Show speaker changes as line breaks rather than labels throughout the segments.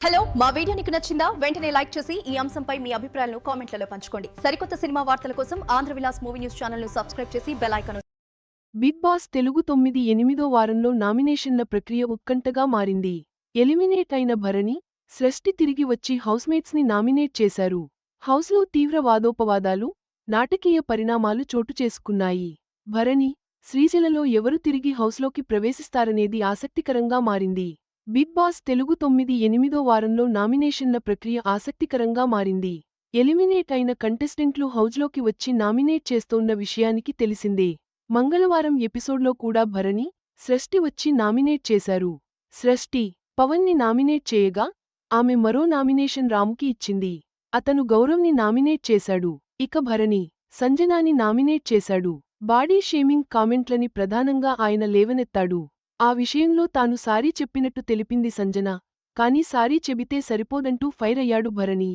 Hello మా video నీకు నచ్చిందా? వెంటనే లైక్ చేసి ఈ అంశంపై మీ అభిప్రాయాలను కామెంట్లలో పంచుకోండి. సరికొత్త సినిమా వార్తల కోసం ఆంధ్ర విలాస్ మూవీ న్యూస్ ఛానల్ను సబ్స్క్రైబ్ చేసి బెల్
బిగ్ బాస్ తెలుగు తొమ్మిది ఎనిమిదో వారంలో నామినేషన్ల ప్రక్రియ ఉత్కంఠగా మారింది. ఎలిమినేట్ అయిన భరణి సృష్టి తిరిగి వచ్చి హౌస్మేట్స్ని నామినేట్ చేశారు. హౌస్లో తీవ్ర వాదోపవాదాలు నాటకీయ పరిణామాలు చోటు చేసుకున్నాయి. భరణి శ్రీజలలో ఎవరు తిరిగి హౌస్లోకి ప్రవేశిస్తారనేది ఆసక్తికరంగా మారింది. బిగ్ బాస్ తెలుగు తొమ్మిది ఎనిమిదో వారంలో నామినేషన్ల ప్రక్రియ ఆసక్తికరంగా మారింది. ఎలిమినేట్ అయిన కంటెస్టెంట్లు హౌజ్లోకి వచ్చి నామినేట్ చేస్తోన్న విషయానికి తెలిసిందే. మంగళవారం ఎపిసోడ్లో కూడా భరణి సృష్టి వచ్చి నామినేట్ చేశారు. సృష్టి పవన్ని నామినేట్ చేయగా ఆమె మరో నామినేషన్ రాముకి ఇచ్చింది. అతను గౌరవ్ని నామినేట్ చేశాడు. ఇక భరణి సంజనాని నామినేట్ చేశాడు. బాడీ షేమింగ్ కామెంట్లని ప్రధానంగా ఆయన లేవనెత్తాడు. ఆ విషయంలో తాను సారీ చెప్పినట్టు తెలిపింది సంజన. కాని సారీ చెబితే సరిపోదంటూ ఫైర్ అయ్యాడు భరణి.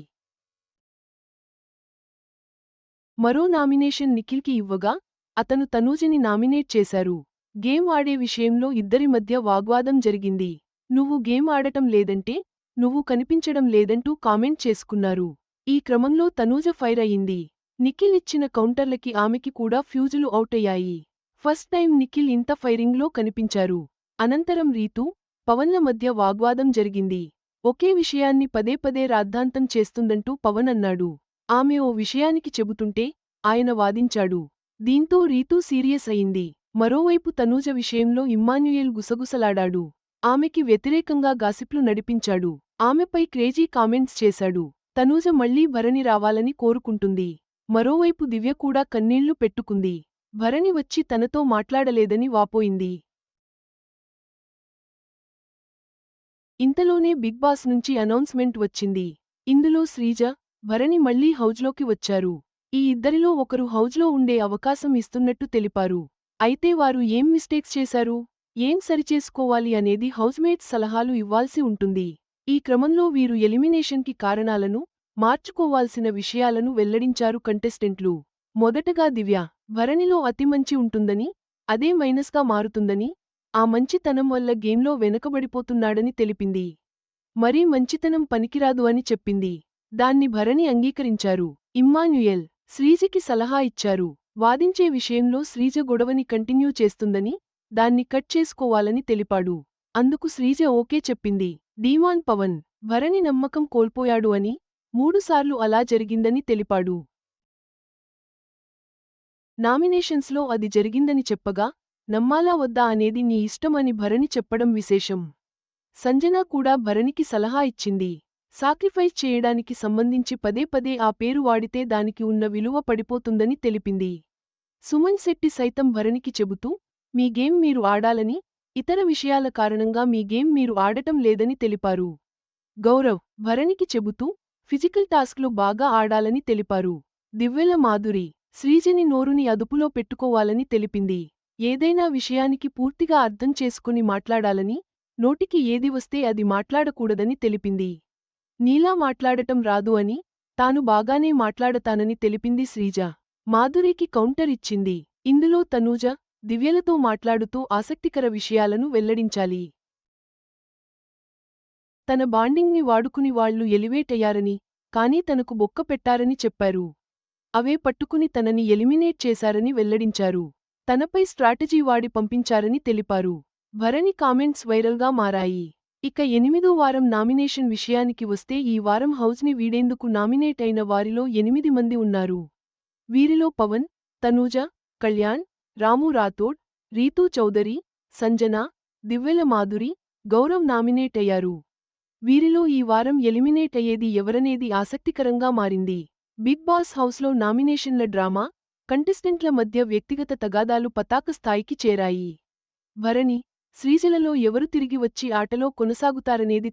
మరో నామినేషన్ నిఖిల్కి ఇవ్వగా అతను తనూజని నామినేట్ చేశారు. గేమ్ ఆడే విషయంలో ఇద్దరి మధ్య వాగ్వాదం జరిగింది. నువ్వు గేమ్ ఆడటం లేదంటే నువ్వు కనిపించడం లేదంటూ కామెంట్ చేసుకున్నారు. ఈ క్రమంలో తనూజ ఫైర్ అయింది నిఖిల్ ఇచ్చిన కౌంటర్లకి ఆమెకి కూడా ఫ్యూజులు అవుటయ్యాయి ఫస్ట్ టైం నిఖిల్ ఇంత ఫైరింగ్లో కనిపించారు. అనంతరం రీతూ పవన్ల మధ్య వాగ్వాదం జరిగింది. ఒకే విషయాన్ని పదే పదే రాద్ధాంతం చేస్తుందంటూ పవన్ అన్నాడు. ఆమె ఓ విషయానికి చెబుతుంటే ఆయన వాదించాడు. దీంతో రీతూ సీరియస్ అయింది. మరోవైపు తనూజ విషయంలో ఇమ్మాన్యుయేల్ గుసగుసలాడాడు. ఆమెకి వ్యతిరేకంగా గాసిప్లు నడిపించాడు. ఆమెపై క్రేజీ కామెంట్స్ చేశాడు. తనూజ మళ్ళీ భరణి రావాలని కోరుకుంటుంది. మరోవైపు దివ్య కూడా కన్నీళ్ళు పెట్టుకుంది. భరణి వచ్చి తనతో మాట్లాడలేదని వాపోయింది. ఇంతలోనే బిగ్ బాస్ నుంచి అనౌన్స్మెంట్ వచ్చింది. ఇందులో శ్రీజ భరణి మళ్ళీ హౌజ్లోకి వచ్చారు. ఈ ఇద్దరిలో ఒకరు హౌజ్లో ఉండే అవకాశం ఇస్తున్నట్టు తెలిపారు. అయితే వారు ఏం మిస్టేక్స్ చేశారు? ఏం సరిచేసుకోవాలి అనేది హౌస్మేట్స్ సలహాలు ఇవ్వాల్సి ఉంటుంది. ఈ క్రమంలో వీరు ఎలిమినేషన్కి కారణాలను మార్చుకోవాల్సిన విషయాలను వెల్లడించారు కంటెస్టెంట్లు. మొదటగా దివ్య భరణిలో అతి మంచి ఉంటుందని అదే మైనస్గా మారుతుందని ఆ మంచితనం వల్ల గేమ్లో వెనకబడిపోతున్నాడని తెలిపింది. మరీ మంచితనం పనికిరాదు అని చెప్పింది. దాన్ని భరణి అంగీకరించారు. ఇమ్మాన్యుయల్ శ్రీజకి సలహా ఇచ్చారు. వాదించే విషయంలో శ్రీజ గొడవని కంటిన్యూ చేస్తుందని దాన్ని కట్ చేసుకోవాలని తెలిపాడు. అందుకు శ్రీజ ఓకే చెప్పింది. ధీమాన్ పవన్ భరణి నమ్మకం కోల్పోయాడు అని మూడుసార్లు అలా జరిగిందని తెలిపాడు. నామినేషన్స్లో అది జరిగిందని చెప్పగా నమ్మాలా వద్దా అనేది నీ ఇష్టమని భరణి చెప్పడం విశేషం. సంజన కూడా భరణికి సలహా ఇచ్చింది. సాక్రిఫైస్ చేయడానికి సంబంధించి పదే పదే ఆ పేరు వాడితే దానికి ఉన్న విలువ పడిపోతుందని తెలిపింది. సుమన్ శెట్టి సైతం భరణికి చెబుతూ మీ గేమ్ మీరు ఆడాలని ఇతర విషయాల కారణంగా మీ గేమ్ మీరు ఆడటం లేదని తెలిపారు. గౌరవ్ భరణికి చెబుతూ ఫిజికల్ టాస్క్లు బాగా ఆడాలని తెలిపారు. దివ్వెల మాధురి శ్రీజని నోరుని అదుపులో పెట్టుకోవాలని తెలిపింది. ఏదైనా విషయానికి పూర్తిగా అర్థం చేసుకుని మాట్లాడాలని నోటికి ఏది వస్తే అది మాట్లాడకూడదని తెలిపింది. నీలా మాట్లాడటం రాదు అని తాను బాగానే మాట్లాడతానని తెలిపింది శ్రీజ. మాధురికి కౌంటర్ ఇచ్చింది. ఇందులో తనూజ దివ్యలతో మాట్లాడుతూ ఆసక్తికర విషయాలను వెల్లడించాలి. తన బాండింగ్ని వాడుకుని వాళ్ళు ఎలివేటయ్యారని కానీ తనకు బొక్క పెట్టారని చెప్పారు. అవే పట్టుకుని తనని ఎలిమినేట్ చేశారని వెల్లడించారు. తనపై స్ట్రాటజీ వాడి పంపించారని తెలిపారు. భరణి కామెంట్స్ వైరల్గా మారాయి. ఇక ఎనిమిదో వారం నామినేషన్ విషయానికి వస్తే ఈ వారం హౌస్ని వీడేందుకు నామినేట్ అయిన వారిలో ఎనిమిది మంది ఉన్నారు. వీరిలో పవన్ తనూజ కళ్యాణ్ రాము రాథోడ్ రీతూ చౌదరి సంజన దివ్వెల మాధురి గౌరవ్ నామినేట్ అయ్యారు. వీరిలో ఈ వారం ఎలిమినేట్ అయ్యేది ఎవరనేది ఆసక్తికరంగా మారింది. బిగ్ బాస్ హౌస్లో నామినేషన్ల డ్రామా కంటెస్టెంట్ల మధ్య వ్యక్తిగత తగాదాలు పతాక స్థాయికి చేరాయి. భరణి శ్రీజలలో ఎవరు తిరిగి వచ్చి ఆటలో కొనసాగుతారనేది